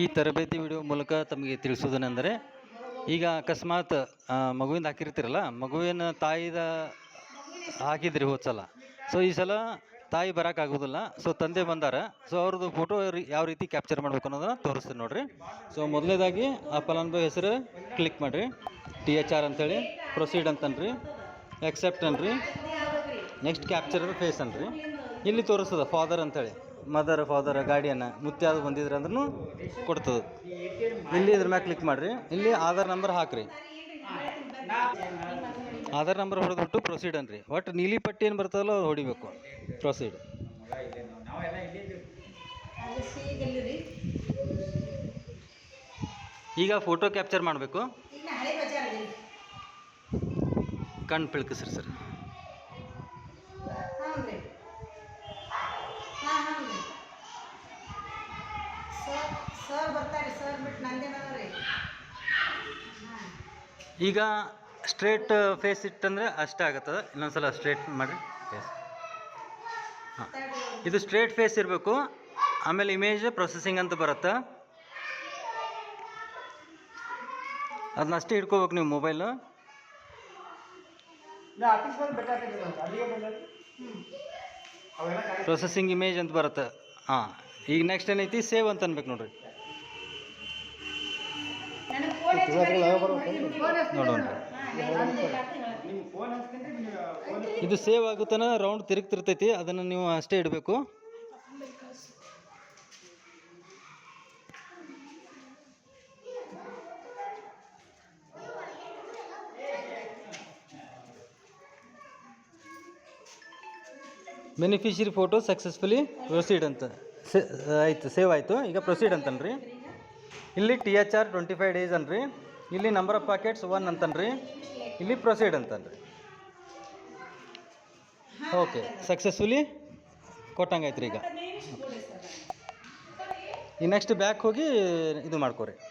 ಈ ತರಬೇತಿ ವಿಡಿಯೋ ಮೂಲಕ ತಮಗೆ ತಿಳಿಸೋದನೆಂದರೆ ಈಗ ಅಕಸ್ಮಾತ್ ಮಗುವಿಂದ ಹಾಕಿರ್ತೀರಲ್ಲ, ಮಗುವಿನ ತಾಯಿದ ಹಾಕಿದ್ರಿ ಹೋದ ಸಲ. ಸೊ ಈ ಸಲ ತಾಯಿ ಬರೋಕ್ಕಾಗೋದಿಲ್ಲ ಸೊ ತಂದೆ ಬಂದಾರ. ಸೊ ಅವ್ರದ್ದು ಫೋಟೋ ಯಾವ ರೀತಿ ಕ್ಯಾಪ್ಚರ್ ಮಾಡ್ಬೇಕು ಅನ್ನೋದನ್ನ ತೋರಿಸ್ತೀನಿ ನೋಡಿರಿ. ಸೊ ಮೊದಲನೇದಾಗಿ ಆ ಫಲಾನುಭವಿ ಹೆಸರು ಕ್ಲಿಕ್ ಮಾಡಿರಿ. ಟಿ ಎಚ್ ಆರ್ ಅಂತೇಳಿ. ಪ್ರೊಸೀಡ್ ಅಂತನ್ರಿ. ಎಕ್ಸೆಪ್ಟ್ ಅನ್ರಿ. ನೆಕ್ಸ್ಟ್ ಕ್ಯಾಪ್ಚರ್ ಫೇಸ್ ಅನ್ರಿ. ಇಲ್ಲಿ ತೋರಿಸ್ತದ ಫಾದರ್ ಅಂತೇಳಿ. ಮದರ್ ಫಾದರ್ ಗಾರ್ಡಿಯನ್ ಮುತ್ಯಾದ ಬಂದಿದ್ರೆ ಅಂದ್ರೂ ಕೊಡ್ತದೆ. ಇಲ್ಲಿ ಇದ್ರ ಮ್ಯಾಗ ಕ್ಲಿಕ್ ಮಾಡಿರಿ. ಇಲ್ಲಿ ಆಧಾರ್ ನಂಬರ್ ಹಾಕ್ರಿ. ಆಧಾರ್ ನಂಬರ್ ಹೊಡೆದ್ಬಿಟ್ಟು ಪ್ರೊಸೀಡ್ ಅನ್ರಿ. ಒಟ್ಟು ನೀಲಿ ಪಟ್ಟಿ ಏನು ಬರ್ತದಲ್ಲ ಅದು ಹೊಡಿಬೇಕು. ಪ್ರೊಸೀಡ್ ಈಗ ಫೋಟೋ ಕ್ಯಾಪ್ಚರ್ ಮಾಡಬೇಕು. ಕಣ್ಣು ಪಿಳ್ಕಿಸ್ರಿ ಸರ್. ಸರ್ ಬರ್ತಾರೆ ಸರ್ ಬಿಟ್ಟು ನಂದೇನದ್ರಿ? ಈಗ ಸ್ಟ್ರೇಟ್ ಫೇಸ್ ಇಟ್ಟಂದ್ರೆ ಅಷ್ಟೇ ಆಗುತ್ತದೆ. ಇನ್ನೊಂದ್ಸಲ ಸ್ಟ್ರೇಟ್ ಮಾಡಿ ಫೇಸ್ ಹಾಂ. ಇದು ಸ್ಟ್ರೇಟ್ ಫೇಸ್ ಇರಬೇಕು. ಆಮೇಲೆ ಇಮೇಜ್ ಪ್ರೊಸೆಸಿಂಗ್ ಅಂತ ಬರುತ್ತೆ. ಅದನ್ನ ಅಷ್ಟೇ ಇಟ್ಕೋಬೇಕು ನೀವು ಮೊಬೈಲು. ಪ್ರೊಸೆಸಿಂಗ್ ಇಮೇಜ್ ಅಂತ ಬರುತ್ತೆ. ಹಾಂ. ಈಗ ನೆಕ್ಸ್ಟ್ ಏನೈತಿ? ಸೇವ್ ಅಂತ ಅನ್ಬೇಕು ನೋಡ್ರಿ. ನೋಡೋಣ ಇದು ಸೇವ್ ಆಗುತ್ತಾನ ರೌಂಡ್ ತಿರುಗ್ತಿರ್ತೈತಿ, ಅದನ್ನು ನೀವು ಅಷ್ಟೇ ಇಡಬೇಕು. ಬೆನಿಫಿಷರಿ ಫೋಟೋ ಸಕ್ಸಸ್ಫುಲಿ ಪ್ರೊಸೀಡ್ ಅಂತ. ಸೆ- ಆಯ್ತು ಸೇವ್ ಆಯಿತು. ಈಗ ಪ್ರೊಸೀಡ್ ಅಂತನ್ರಿ. ಇಲ್ಲಿ T H R twenty five days ಅನ್ರಿ. ಇಲ್ಲಿ ನಂಬರ್ ಆಫ್ ಪ್ಯಾಕೆಟ್ಸ್ ಒನ್ ಅಂತನ್ರಿ. ಇಲ್ಲಿ ಪ್ರೊಸೀಡ್ ಅಂತನ್ರಿ. ಓಕೆ ಸಕ್ಸಸ್ಫುಲಿ ಕೊಟ್ಟಂಗೆ ಆಯ್ತು ರೀ ಈಗ. ಈ ನೆಕ್ಸ್ಟ್ ಬ್ಯಾಕ್ ಹೋಗಿ ಇದು ಮಾಡ್ಕೊರಿ.